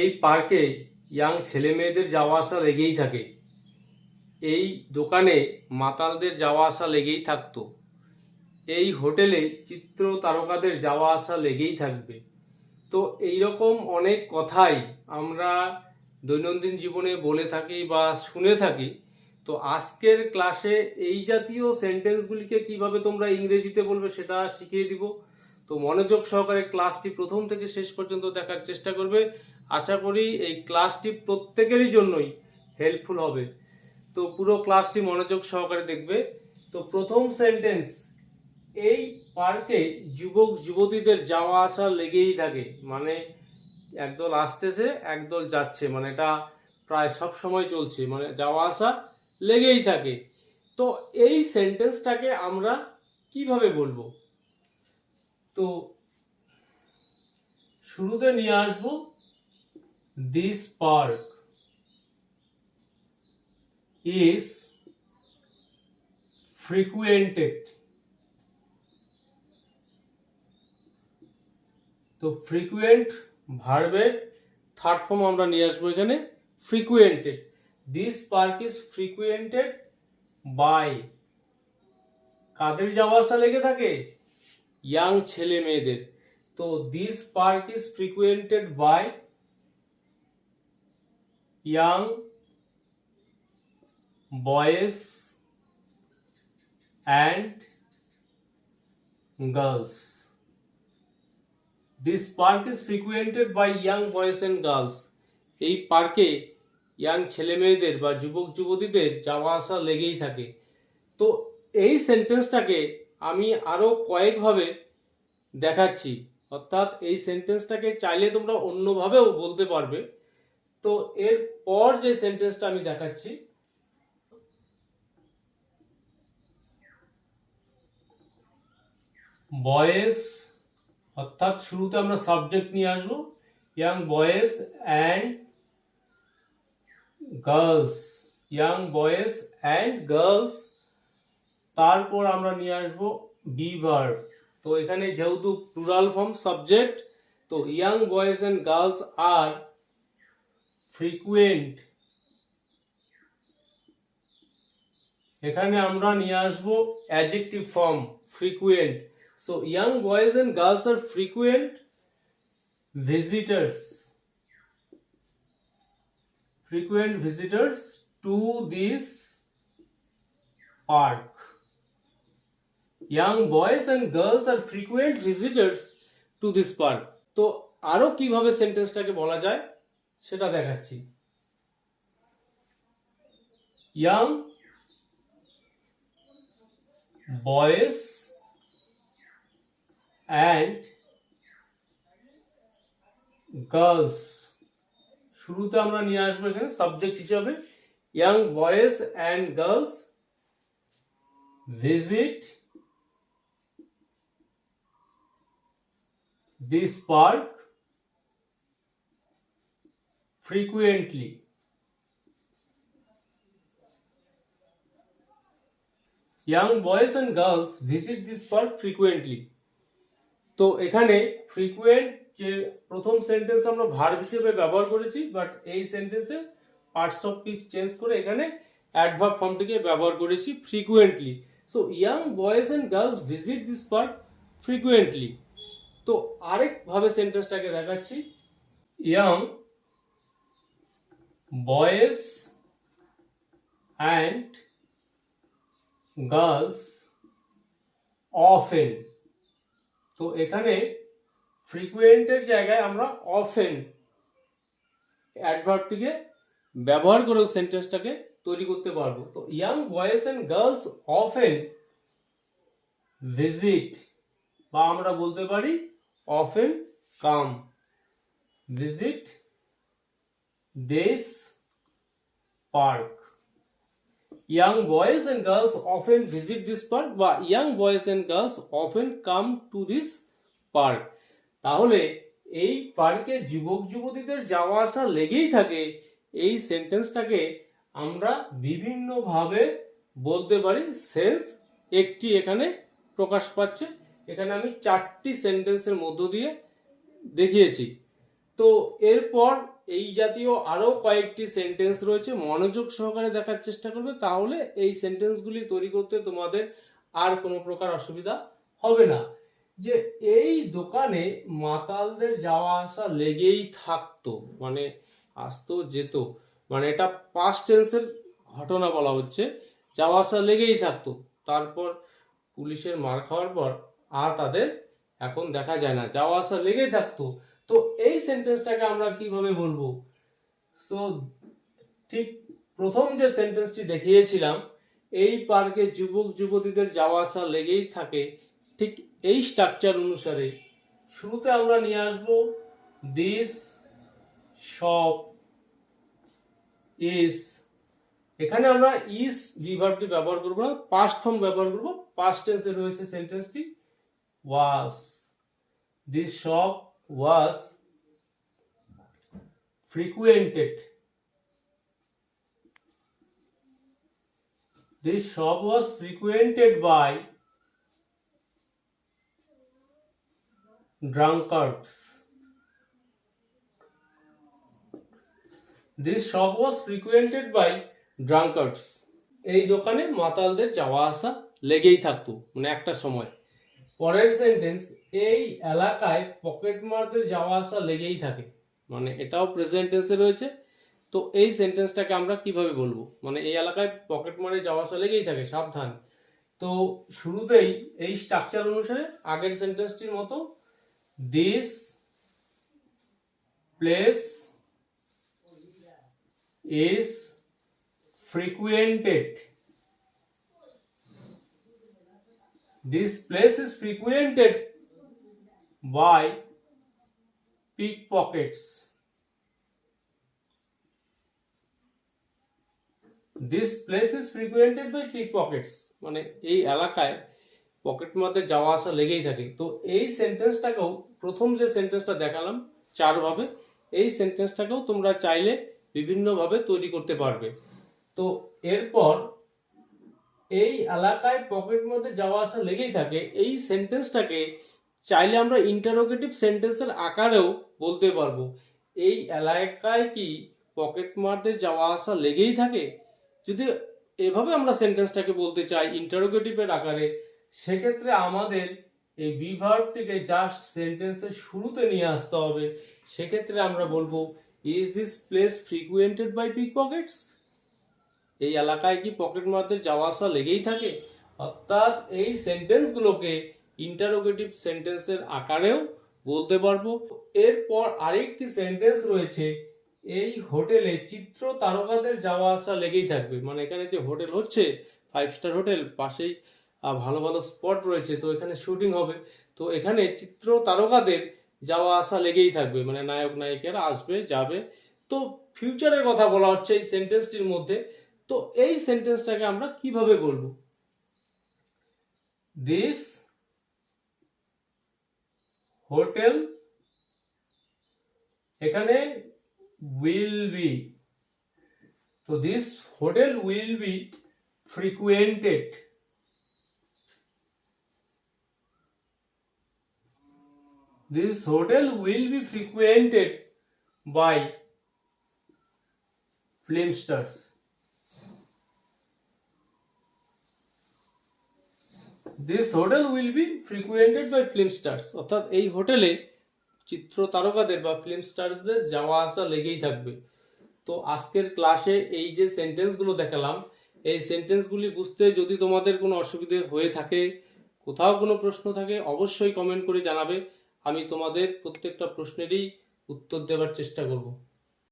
এই পার্কে ইয়াং ছেলে মেয়েদের যাওয়া আসা লেগেই থাকে। এই দোকানে মাতালদের যাওয়া আসা লেগেই থাকতো। এই হোটেলে চিত্র তারকাদের যাওয়া আসা লেগেই থাকবে। তো এই রকম অনেক কথাই আমরা দৈনন্দিন জীবনে বলে থাকি বা শুনে থাকি। তো আজকের ক্লাসে এই জাতীয় সেন্টেন্সগুলিকে কীভাবে তোমরা ইংরেজিতে বলবে সেটা শিখিয়ে দিব। তো মনোযোগ সহকারে ক্লাসটি প্রথম থেকে শেষ পর্যন্ত দেখার চেষ্টা করবে। আশা করি এই ক্লাসটি প্রত্যেকেরই জন্যই হেল্পফুল হবে। তো পুরো ক্লাসটি মনোযোগ সহকারে দেখবে। তো প্রথম সেন্টেন্স এই পার্কে যুবক যুবতীদের যাওয়া আসা লেগেই থাকে। মানে একদল আসতেছে, একদল যাচ্ছে। মানে এটা প্রায় সব সময় চলছে। মানে যাওয়া আসা লেগেই থাকে। তো এই সেন্টেন্সটাকে আমরা কীভাবে বলব? তো শুরুতে নিয়ে আসব। This park is frequented. তো ফ্রিকুয়েন্ট ভার্বের থার্ড ফর্ম আমরা নিয়ে আসব এখানে frequented this park is frequented by কাদের যাওয়া আসা লেগে থাকে? ইয়াং ছেলে মেয়েদের। তো this park is frequented by young boys, and girls. This park is frequented by young boys and girls. এই পার্কে ইয়াং ছেলে মেয়েদের বা যুবক, যুবতীদের যাওয়া আসা লেগেই থাকে তো এই সেন্টেন্সটাকে আমি আরও কয়েকভাবে দেখাচ্ছি অর্থাৎ এই সেন্টেন্সটাকে চাইলে তোমরা অন্যভাবেও বলতে পারবে তো এর পর যে সেন্টেন্সটা আমি দেখাচ্ছি, বয়েস, অর্থাৎ শুরুতে আমরা সাবজেক্ট নিয়ে আসব young boys and girls young boys and girls তারপর আমরা নিয়ে আসব বি ভার্ব তো এখানে যেহেতু প্লুরাল ফর্ম সাবজেক্ট তো ইয়াং বয়েজ অ্যান্ড গার্লস আর ফ্রিকুয়েন্ট এখানে আমরা নিয়ে আসব adjective form frequent so young boys and girls R frequent visitors frequent visitors to this park young boys and girls R frequent visitors to this park তো আরও কীভাবে সেন্টেন্সটাকে বলা যায়? সেটা দেখাচ্ছি। ইয়াং বয়েস অ্যান্ড গার্লস শুরুতে আমরা নিয়ে আসব এখানে সাবজেক্ট হিসাবে। Young boys and girls visit this park frequently. Young boys and girls visit this park frequently. তো এখানে ফ্রিকুয়েন্ট যে প্রথম সেন্টেন্স আমরা ভার্ব হিসেবে ব্যবহার করেছি বাট এই সেন্টেন্সে পার্টস অফ স্পিচ চেঞ্জ করে এখানে অ্যাডভার্ব ফর্মটিকে ব্যবহার করেছি frequently so young boys and girls visit this park frequently তো আরেকভাবে সেন্টেন্সটাকে দেখাচ্ছি। Young boys and girls often তো এখানে ফ্রিকুয়েন্টের জায়গায় আমরা অফেন অ্যাডভার্বটিকে ব্যবহার করেও সেন্টেন্সটাকে তৈরি করতে পারব। তো young boys and girls often visit বা আমরা বলতে পারি often come visit this park young boys and girls often visit this park, বা young boys and girls often come to this park. তাহলে এই পার্কে যুবক যুবতীদের যাওয়া আসা লেগেই থাকে। এই সেন্টেন্সটাকে আমরা বিভিন্নভাবে বলতে পারি। সেন্স একটি এখানে প্রকাশ পাচ্ছে। এখানে আমি চারটি সেন্টেন্সের মধ্য দিয়ে দেখিয়েছি। তো এরপর এই জাতীয় আরও কয়েকটি সেন্টেন্স রয়েছে, মনোযোগ সহকারে দেখার চেষ্টা করবে, তাহলে এই সেন্টেন্সগুলি তৈরি করতে তোমাদের আর কোনো প্রকার অসুবিধা হবে না। যে এই দোকানে মাতালদের যাওয়া আসা লেগেই থাকতো মানে আসতো, যেত মানে এটা পাস্ট টেন্সের ঘটনা বলা হচ্ছে, যাওয়া আসা লেগেই থাকতো। তারপর পুলিশের মার খাওয়ার পর আর তাদের এখন দেখা যায় না, যাওয়া আসা লেগেই থাকতো। তো এই সেন্টেন্সটাকে আমরা কীভাবে বলব? সো ঠিক প্রথম যে সেন্টেন্সটি দেখিয়েছিলাম, এই পার্কে যুবক যুবতীদের যাওয়া আসা লেগেই থাকে ঠিক এই স্ট্রাকচার অনুসারে। শুরুতে আমরা নিয়ে আসব দিস শপ ইস এখানে আমরা ইস বিভার্বটি ব্যবহার করব না পাস্ট ফর্ম ব্যবহার করব। পাস্ট টেন্সে রয়েছে সেন্টেন্সটি was this shop was frequented this shop was frequented by drunkards this shop was frequented by drunkards এই দোকানে মাতালদের যাওয়া আসা লেগেই থাকতো মানে একটা সময় পরের সেন্টেন্স এই এলাকায় পকেটমারদের যাওয়া আসা লেগেই থাকে। মানে এটাও প্রেজেন্ট টেন্সে রয়েছে। তো এই সেন্টেন্সটাকে আমরা কীভাবে বলব? মানে এই এলাকায় পকেট মারে যাওয়া আসা লেগেই থাকে, সাবধান। তো শুরুতেই এই স্ট্রাকচার অনুসারে আগের সেন্টেন্সটির মতো this place is frequented this place is frequented by pickpockets. This place is frequented by pickpockets. মানে এই এলাকায় পকেট মধ্যে যাওয়া আসা লেগেই থাকে তো এই সেন্টেন্সটাকেও প্রথম যে সেন্টেন্সটা দেখালাম চারভাবে, এই সেন্টেন্সটাকেও তোমরা চাইলে বিভিন্নভাবে তৈরি করতে পারবে তো এরপর এই এলাকায় পকেট মধ্যে যাওয়া আসা লেগেই থাকে। এই সেন্টেন্সটাকে চাইলে আমরা ইন্টারোগেটিভ সেন্টেন্সের আকারেও বলতে পারব। এই এলাকায় কি পকেট মারতে যাওয়া আসা লেগেই থাকে? যদি এভাবে আমরা সেন্টেন্সটাকে বলতে চাই ইন্টারোগেটিভের আকারে, সেক্ষেত্রে আমাদের এই বিভার্বটিকে জাস্ট সেন্টেন্সের শুরুতে নিয়ে আসতে হবে। সেক্ষেত্রে আমরা বলব is this place frequented by pickpockets এই এলাকায় কি পকেট মারদের যাওয়া আসা লেগেই থাকে? অর্থাৎ এই সেন্টেন্সগুলোকে ইন্টারোগেটিভ সেন্টেন্সের আকারেও বলতে পারব। এরপর আরেকটি সেন্টেন্স রয়েছে, এই হোটেলে চিত্র তারকাদের যাওয়া আসা লেগেই থাকবে। মানে এখানে যে হোটেল হচ্ছে ফাইভ স্টার হোটেল, পাশেই ভালো ভালো স্পট রয়েছে, তো এখানে শুটিং হবে। তো এখানে চিত্র তারকাদের যাওয়া আসা লেগেই থাকবে। মানে নায়ক, নায়িকারা আসবে, যাবে। তো ফিউচারের কথা বলা হচ্ছে এই সেন্টেন্সটির মধ্যে। তো এই সেন্টেন্সটাকে আমরা কীভাবে বলব? দিস হোটেল এখানে উইল বি তো this hotel will be frequented this hotel will be frequented by filmsters this hotel will be frequented by film stars. অর্থাৎ এই হোটেলে চিত্র তারকাদের বা ফিল্ম স্টারসদের যাওয়া আসা লেগেই থাকবে। তো আজকের ক্লাসে এই যে সেন্টেন্সগুলো দেখালাম, এই সেন্টেন্সগুলি বুঝতে যদি তোমাদের কোনো অসুবিধে হয়ে থাকে, কোথাও কোনো প্রশ্ন থাকে, অবশ্যই কমেন্ট করে জানাবে। আমি তোমাদের প্রত্যেকটা প্রশ্নেরই উত্তর দেওয়ার চেষ্টা করব।